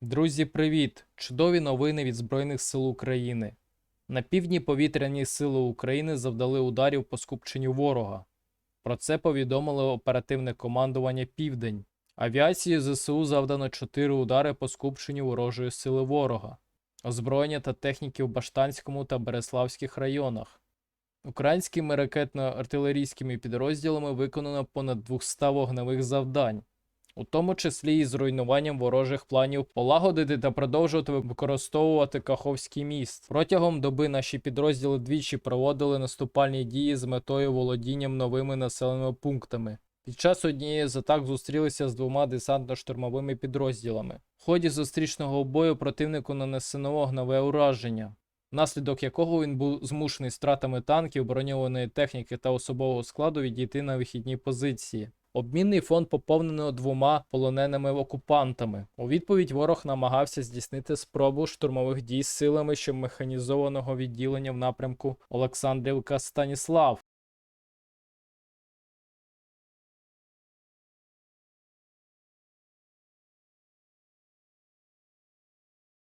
Друзі, привіт! Чудові новини від Збройних сил України. На півдні повітряні сили України завдали ударів по скупченню ворога. Про це повідомило оперативне командування Південь. Авіацією ЗСУ завдано 4 удари по скупченню ворожої сили ворога, озброєння та техніки в Баштанському та Береславських районах. Українськими ракетно-артилерійськими підрозділами виконано понад 200 вогневих завдань у тому числі і з руйнуванням ворожих планів полагодити та продовжувати використовувати Каховський міст. Протягом доби наші підрозділи двічі проводили наступальні дії з метою володінням новими населеними пунктами. Під час однієї з атак зустрілися з двома десантно-штурмовими підрозділами. В ході зустрічного бою противнику нанесено вогневе ураження, внаслідок якого він був змушений стратами танків, броньованої техніки та особового складу відійти на вихідні позиції. Обмінний фонд поповнено двома полоненими окупантами. У відповідь ворог намагався здійснити спробу штурмових дій з силами, що механізованого відділення в напрямку Олександрівка Станіслав.